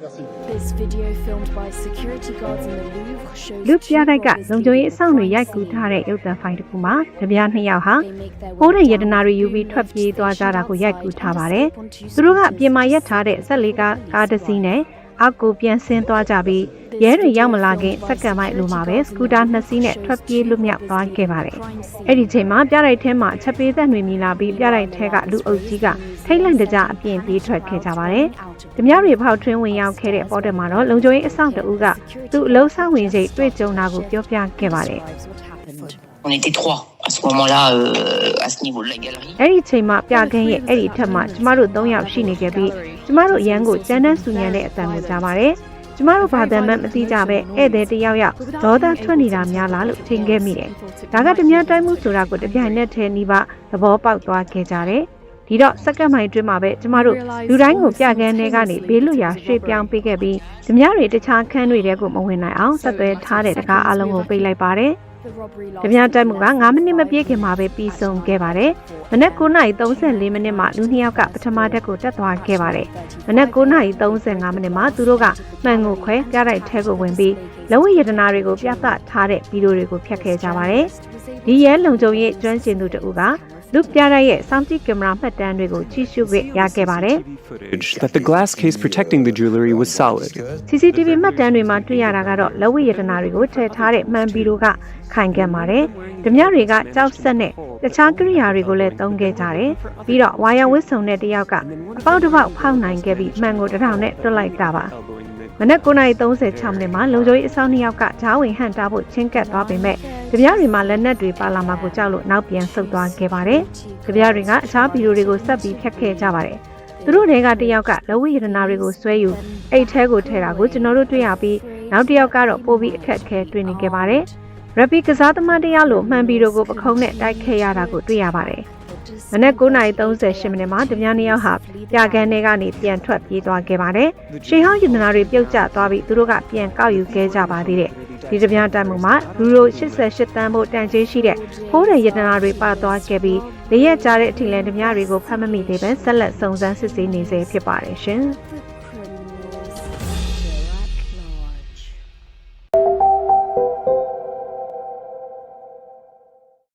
video filmed by security guards in the Louvre shows လူပြတိုက်ကလုံခြုံရေးအဆောင်တွေရိုက်ကူးထားတဲ့ရုပ်သံဖိုင်တစ်ခုမှာတပြားနှစ်ယောက်ဟာ they make their ဟိုးတဲ့ယတနာတွေယူပြီးထွက်ပြေးသွားကြတာကိုရိုက်ကူးထားပါတယ်။သူတို့ကအပြင်မှာရက်ထားတဲ့ဆက်လေးကားကားတစ်စီးနဲ့ အောက်ကိုပြန်ဆင်းသွားကြပြီးရဲတွေရောက်မလာခင်စက္ကန့်ပိုင်းအလိုမှာပဲစကူတာနှစ်စီးနဲ့ထွက်ပြေးလွတ်မြောက်သွားခဲ့ပါတယ်။အဲ့ဒီချိန်မှာပြတိုက်ထဲမှာချက်ပေးသက်တွေမြင်လာပြီးပြတိုက်ထဲကလူအုပ်ကြီးကထိတ်လန့်တကြအပြင်ပြေးထွက်ခဲ့ကြပါတယ်။ဓမြတွေဖောက်ထွင်းဝင်ရောက်ခဲ့တဲ့ပေါ်တက်မှာတော့လုံခြုံရေးအဆောင်တအူးကသူ့အလုံးဆောင်ဝင်စိတ်တွေ့ကြုံတာကိုပြောပြခဲ့ပါတယ်။ On était trois à ce moment-là, euh, à ce niveau de la galerie. အဲ့ဒီချိန်မှာပြခင်းရဲ့အဲ့ဒီအထက်မှာကျမတို့၃ယောက်ရှိနေခဲ့ပြီးကျမတို့အရန်ကိုကျန်းတန်းဆူညံတဲ့အတန်ကိုကြားပါတယ်။ကျမတို့ဘာသာမှမသိကြပဲဧည့်သည်တယောက်ယောက်ဒေါသထွက်နေတာများလားလို့ထင်ခဲ့မိတယ်။ဒါကတမန်တိုင်းမှုဆိုတာကိုတပြိုင်နက်တည်းနှီးပါသဘောပေါက်သွားခဲ့ကြတယ်။ဒီတော့စက္ကန့်မိုင်အတွင်းမှာပဲကျမတို့လူတိုင်းကိုပြကန်းထဲကနေဘေးလွတ်ရာရွှေ့ပြောင်းပေးခဲ့ပြီးဓမြတွေတခြားခန်းတွေတဲကိုမဝင်နိုင်အောင်ဆက်သွဲထားတဲ့တကားအလုံးကိုပိတ်လိုက်ပါတယ်။ ဓမြတိုက်မှုက9မိနစ်မပြည့်ခင်မှာပဲပြီးဆုံးခဲ့ပါတယ်။မနက်9:34မိနစ်မှာလူနှစ်ယောက်ကပထမတက်ကိုတက်သွားခဲ့ပါတယ်။မနက်9:35မိနစ်မှာသူတို့ကမှန်ကိုခွဲပြတိုက်ထဲကိုဝင်ပြီးလဝိယတနာတွေကိုပြသထားတဲ့ဗီဒီယိုတွေကိုဖျက်ခဲ့ကြပါတယ်။ဒီရဲလုံခြုံရေးကျွမ်းကျင်သူတဦးက လူပြတိုက်ရဲ့စောင့်ကြည့်ကင်မရာမှတ်တမ်းတွေကိုကြည့်ရှုခွင့်ရခဲ့ပါတယ်။ footage that the glass case protecting the jewelry was solid. CCTV မှတ်တမ်းတွေမှာတွေ့ရတာကတော့လက်ဝိယတနာတွေကိုထည့်ထားတဲ့မှန်ဘီတို့ကခိုင်ခံပါတယ်။ဓမြတွေကကြောက်ဆက်နဲ့တခြားကိရိယာတွေကိုလည်းသုံးခဲ့ကြတယ်။ပြီးတော့ဝါယာဝစ်စုံတဲ့တယောက်ကအပေါက်တစ်ပေါက်ဖောက်နိုင်ခဲ့ပြီးမှန်ကိုတစ်ထောင်နဲ့တွတ်လိုက်တာပါ။မနက်9:36မိနစ်မှာလုံခြုံရေးအဆောင်နှစ်ယောက်ကဂျားဝင်ဟန်တာဖို့ချင်းကပ်သွားပေမဲ့ ဓမြတွေမှာလက်နက်တွေပါလာမှာကိုကြောက်လို့နောက်ပြန်ဆုတ်သွားခဲ့ပါတယ်။ဓမြတွေကအခြားဗီဒီယိုတွေကိုဆက်ပြီးဖျက်ခဲ့ကြပါတယ်။သူတို့တွေကတယောက်ကလဝိယတနာတွေကိုဆွဲယူအိတ်ထဲကိုထည့်တာကိုကျွန်တော်တို့တွေ့ရပြီးနောက်တစ်ယောက်ကတော့ပို့ပြီးအခက်အခဲတွေ့နေခဲ့ပါတယ်။ရပီကစားသမားတရားလိုမှန်ပြီးတော့ကိုပခုံးနဲ့တိုက်ခဲရတာကိုတွေ့ရပါတယ်။ မနက်9:38မိနစ်မှာတမန်နှစ်ယောက်ဟာပြကန်းထဲကနေပြန်ထွက်ပြေးသွားခဲ့ပါတယ်။ရှေဟောင်းယတနာတွေပြုတ်ကျသွားပြီးသူတို့ကပြန်ကောက်ယူခဲ့ကြပါသေးတယ်။ဒီတမန်တိုင်မှုမှာလူတို့88တန်းဖို့တန်ကျေးရှိတဲ့ဖိုးတဲ့ယတနာတွေပါသွားခဲ့ပြီးလေရက်ကြားတဲ့အထီလန်ဓမြတွေကိုဖမ်းမမိသေးပဲဆက်လက်စုံစမ်းစစ်ဆေးနေစေဖြစ်ပါတယ်ရှင်။